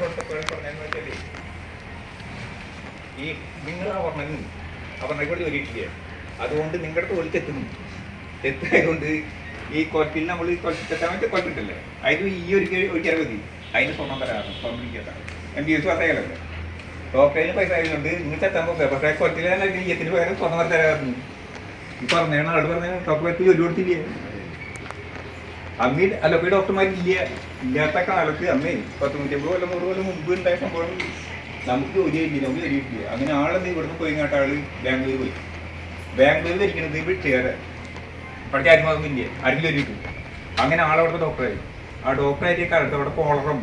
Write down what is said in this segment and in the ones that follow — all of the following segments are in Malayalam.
കൊടുത്തപ്പോഴും പറഞ്ഞതെന്ന് വെച്ചാൽ ഈ നിങ്ങൾ ആ പറഞ്ഞ കൂടി ജോലിയിട്ടില്ല അതുകൊണ്ട് നിങ്ങളുടെ ജോലിക്ക് എത്തുന്നു എത്തായതുകൊണ്ട് ഈ കൊ- പിന്നെ നമ്മൾ ഈ കൊല്ലത്തെത്താൻ വേണ്ടി കൊല്ലിട്ടല്ലേ അതിന് ഈ ഒരു ഒരിക്കലും മതി. അതിന് സ്വർണം തരാറ് സ്വർണം പിടിക്കാത്ത. എം ബി എസ് പാസ്സായാലല്ലേ ഡോക്ടറിന് പൈസ ആയതുകൊണ്ട് നിങ്ങൾക്ക് എത്താൻ പോകുക. പക്ഷേ തന്നെ എത്തിന് പകരം സ്വർണം തരാറുണ്ട് ഈ പറഞ്ഞാണ് ആൾ പറഞ്ഞ എത്തി ജോലി കൊടുത്തില്ലേ? അല്ല ഈ ഡോക്ടർമാരില്ല ഇല്ലാത്ത കാലത്ത് അമ്മേ പത്ത് നൂറ്റമ്പത് കൊല്ലം നൂറ് കൊല്ലം മുമ്പ് ഉണ്ടായ സംഭവം നമുക്ക് ജോലി ചെയ്യില്ല നമുക്ക് ജോലി കിട്ടില്ല അങ്ങനെ ആളെന്ത് ഇവിടുന്ന് പോയി ഇങ്ങോട്ട് ആൾ ബാംഗ്ലൂർ പോയി. ബാംഗ്ലൂരിൽ ഇരിക്കുന്നത് വീട്ടുകാരെ. പഠിച്ച ആരും ഇല്ല? ആരെങ്കിലും ഒരു കിട്ടും അങ്ങനെ ആളവിടുത്തെ ഡോക്ടറായി. ആ ഡോക്ടറായിട്ട് കാലത്ത് അവിടെ കോളറും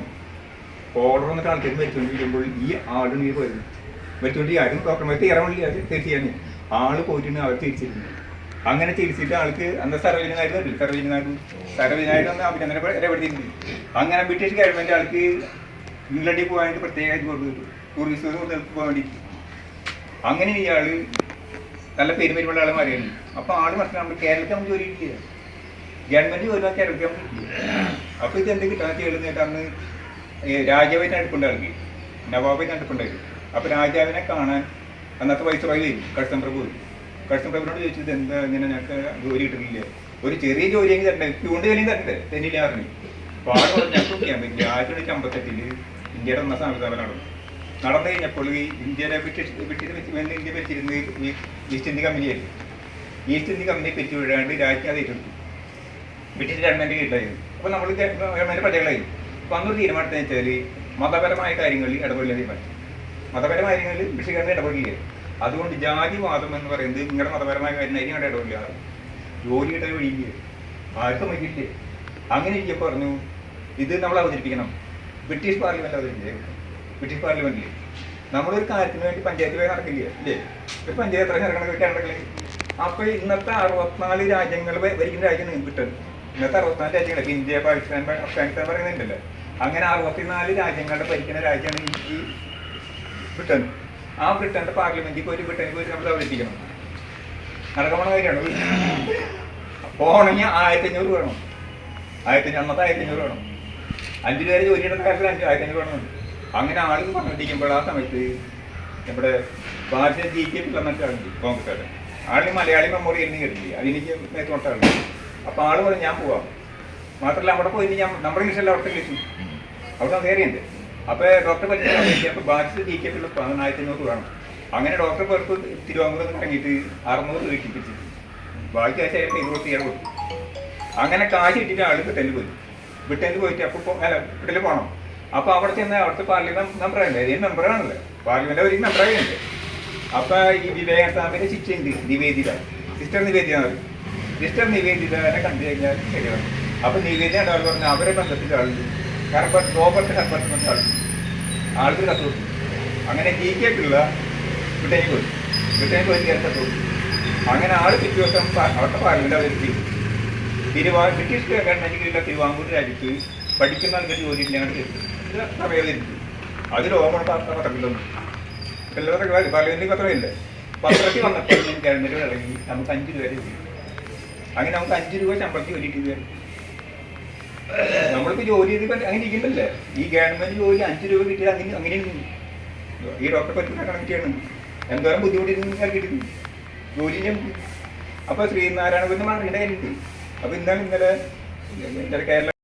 കോളർ എന്നിട്ട് ആൾക്കാർ മരിച്ചുകൊണ്ടിരിക്കുമ്പോൾ ഈ ആളിന് ഈ വരുന്നു മരിച്ചുകൊണ്ട് ആരും ഡോക്ടർമാർ തീരാമില്ല തീർച്ചയാണ് ആൾ പോയിട്ടുണ്ട് അവർ തിരിച്ചിരുന്നു. അങ്ങനെ ചികിത്സിച്ചിട്ട് ആൾക്ക് അന്ന് സർവീന നായർ വരും സർവീന അങ്ങനെ അഭിനന്ദനെ അങ്ങനെ ബ്രിട്ടീഷ് ഗവൺമെന്റ് ആൾക്ക് ഇംഗ്ലണ്ടിൽ പോകാനായിട്ട് പ്രത്യേകമായിട്ട് കൊടുത്തു ടൂറിസ്റ്റ് പോകാൻ വേണ്ടി അങ്ങനെ ഇയാൾ നല്ല പെരുമരുമുള്ള ആളെ മാറിയാണ് അപ്പൊ ആൾ മനസ്സിലായി നമ്മൾ കേരളത്തിൽ നമുക്ക് ജോലി കിട്ടില്ല ഗവൺമെന്റ് ജോലി കേരളത്തിൽ നമുക്ക് അപ്പൊ ഇത് എന്ത് കിട്ടാൻ ചെയ്യുന്നത് അന്ന് രാജാവിനെ അടുപ്പുണ്ട് ആൾക്ക്. നവാബിനെ അടുപ്പുണ്ടായിരുന്നു അപ്പൊ രാജാവിനെ കാണാൻ അന്നത്തെ വൈസ്രോയി വരും കഴിച്ചു കഴ്സൻ പേപ്പറോട് ചോദിച്ചത് എന്താ ഇങ്ങനെ ഞങ്ങൾക്ക് ജോലി കിട്ടുന്നില്ലേ? ഒരു ചെറിയ ജോലിയെങ്കിൽ തരണ്ടേ പ്യൂണ്ട് ജോലി തരണ്ടേ? തന്നില്ല പറഞ്ഞു. അപ്പൊ ആൾ പറഞ്ഞു ഞങ്ങൾക്ക് ചെയ്യാൻ പറ്റില്ല. ആയിരത്തി തൊള്ളായിരത്തി അമ്പത്തെട്ടിൽ ഇന്ത്യയുടെ ഒന്നാം സംവിധാനം നടന്നു നടന്നു കഴിഞ്ഞപ്പോൾ ഈ ഇന്ത്യയുടെ ബ്രിട്ടീഷ് ബ്രിട്ടീഷ് ഇന്ത്യ ഭരിച്ചിരുന്നത് ഈസ്റ്റ് ഇന്ത്യ കമ്പനിയായിരുന്നു ഈസ്റ്റ് ഇന്ത്യ കമ്പനിയെ പറ്റി വിടാണ്ട് രാജ്യം അത് ഏറ്റെടുത്തു. ബ്രിട്ടീഷ് ഗവൺമെന്റ് കീഴിലായിരുന്നു അപ്പോൾ നമ്മൾ ഗവൺമെന്റ് പ്രജകളായി അപ്പോൾ അന്നൊരു തീരുമാനത്തിന് വെച്ചാൽ മതപരമായ കാര്യങ്ങളിൽ ഇടപെടില്ല തീരുമാനിച്ചു. മതപരമായ കാര്യങ്ങളിൽ ബ്രിട്ടീഷ് ഗവൺമെന്റ് ഇടപെടില്ല അതുകൊണ്ട് ജാതിവാദം എന്ന് പറയുന്നത് നിങ്ങളുടെ മതപരമായ കാര്യം അതിന് അവിടെ ഇടവില്ല. ജോലിയുടെ ഒഴിഞ്ഞ് ആർക്കും അങ്ങനെ ഇരിക്കെ പറഞ്ഞു ഇത് നമ്മൾ അവതരിപ്പിക്കണം. ബ്രിട്ടീഷ് പാർലമെന്റ് അവതരിപ്പിച്ചേ ബ്രിട്ടീഷ് പാർലമെന്റിൽ നമ്മളൊരു കാര്യത്തിന് വേണ്ടി പഞ്ചായത്ത് പോയി നടക്കില്ല? അല്ലേ ഒരു പഞ്ചായത്ത് എത്ര നടക്കണ അപ്പൊ ഇന്നത്തെ അറുപത്തിനാല് രാജ്യങ്ങൾ ഭരിക്കുന്ന നിങ്ങൾക്ക് ബ്രിട്ടൻ ഇന്നത്തെ അറുപത്തിനാല് രാജ്യങ്ങൾ ഇന്ത്യ പാകിസ്ഥാൻ അഫ്ഗാനിസ്ഥാൻ പറയുന്നുണ്ടല്ലോ. അങ്ങനെ അറുപത്തിനാല് രാജ്യങ്ങളുടെ ഭരിക്കുന്ന രാജ്യമാണ് ഈ- ബ്രിട്ടൻ ആ ബ്രിട്ടന്റെ പാർലമെന്റിൽ പോയി ബ്രിട്ടനിൽ പോയി നമ്മൾ അവതരിപ്പിക്കണം. നടക്കണ കാര്യമാണ്. പോകണമെങ്കിൽ ആയിരത്തി അഞ്ഞൂറ് വേണം. ആയിരത്തി അന്നത്തെ ആയിരത്തി അഞ്ഞൂറ് വേണം. അഞ്ചു പേര് ജോലി കാര്യത്തിൽ അഞ്ച് ആയിരത്തി അഞ്ഞൂറ് വേണം. അങ്ങനെ ആളുകൾ പറഞ്ഞിരിക്കുമ്പോൾ ആ സമയത്ത് നമ്മുടെ ഭാഷ ജി കെ പിള്ള മറ്റാളുണ്ട് കോൺഗ്രസ്സുകാരൻ. ആളിന് മലയാളി മെമ്മോറിയൽ നിന്ന് കിട്ടില്ല? അതെനിക്ക് നേരിട്ടോട്ടാണ് അപ്പോൾ ആൾ പറഞ്ഞു ഞാൻ പോവാം. മാത്രമല്ല അവിടെ പോയി ഞാൻ നമ്മുടെ ഇംഗ്ലീഷല്ല അവിടുത്തെ ഇംഗ്ലീഷ്. അവിടെ നേരെയുണ്ട് അപ്പോൾ ഡോക്ടർ പഠിച്ചു അപ്പോൾ ബാക്കി ഡി കെ പിള്ള പതിനായിരത്തി അഞ്ഞൂറ് വേണം. അങ്ങനെ ഡോക്ടർ പുറത്ത് തിരുവനന്തപുരത്ത് തുടങ്ങിയിട്ട് അറുന്നൂറ് കിട്ടിപ്പിച്ചു ബാക്കി ആ ആയിട്ട് ഇരുപത്തി ഏഴ് കൊടുത്തു. അങ്ങനെ കാശ് ഇട്ടിട്ട് ആൾ ബ്രിട്ടനിൽ പോയി. ബ്രിട്ടനിൽ പോയിട്ട് അപ്പോൾ അല്ല ബ്രിട്ടനിൽ പോകണം അപ്പോൾ അവിടെ ചെന്ന് അവിടുത്തെ പാർലമെന്റ് മെമ്പർ ഉണ്ട് ഈ മെമ്പറാണല്ലോ പാർലമെന്റ് ഒരു മെമ്പറായുണ്ട് അപ്പൊ ഈ വിവേകാനന്ദാമിന്റെ ശിക്ഷ ഉണ്ട് നിവേദിത. സിസ്റ്റർ നിവേദിത സിസ്റ്റർ നിവേദിതനെ കണ്ടു കഴിഞ്ഞാൽ ശരിയാണ് അപ്പൊ നിവേദിത അവരെ ബന്ധത്തിൽ ആളുണ്ട്. ഹെർബർട്ട് റോബർട്ട് ഹെർബർട്ട് എന്ന ആളുണ്ട് ആൾക്ക് കത്ത് കൊടുത്തു. അങ്ങനെ ജി കേക്കുള്ള ബ്രിട്ടനിൽ പോയി. ബ്രിട്ടനിൽ പോയി കയറി കത്ത് കൊടുത്തു അങ്ങനെ ആൾ പിറ്റേ ദിവസം അവിടുത്തെ പാർലമെന്റ് അവതരിപ്പിച്ചു തിരുവാ ബ്രിട്ടീഷ് ഗവൺമെന്റ് കീഴിലുള്ള തിരുവാങ്കൂർ രാജ്യത്ത് പഠിക്കുന്ന ആൾക്കാർ ജോലി ഇല്ലാണ്ട് അതിൽ അത് രോഗമാണ് പത്രമില്ലൊന്നും പാർലമെന്റിൽ പത്രമില്ലേ പത്രത്തിൽ വന്നപ്പോൾ ഗവൺമെന്റ് ഇറങ്ങി. നമുക്ക് അഞ്ച് രൂപ അങ്ങനെ നമുക്ക് അഞ്ച് രൂപ ശമ്പളത്തിൽ ഒരു കിട്ടി നമ്മളിപ്പോ ജോലി ചെയ്ത് അങ്ങനെ ഇരിക്കുന്നില്ലേ? ഈ ഗവൺമെന്റ് ജോലി അഞ്ച് രൂപ കിട്ടിയത് അങ്ങനെ അങ്ങനെ ഈ ഡോക്ടറെ പറ്റുന്ന ചെയ്യണം എന്തോരം ബുദ്ധിമുട്ടിരുന്നു കിട്ടുന്നു ജോലി ചെയ്യാൻ അപ്പൊ ശ്രീനാരായണ ഗുരുന്ന് മാറിയുടെ കാര്യമുണ്ട് അപ്പൊ ഇന്നലെ ഇന്നലെ ഇന്നലെ കേരള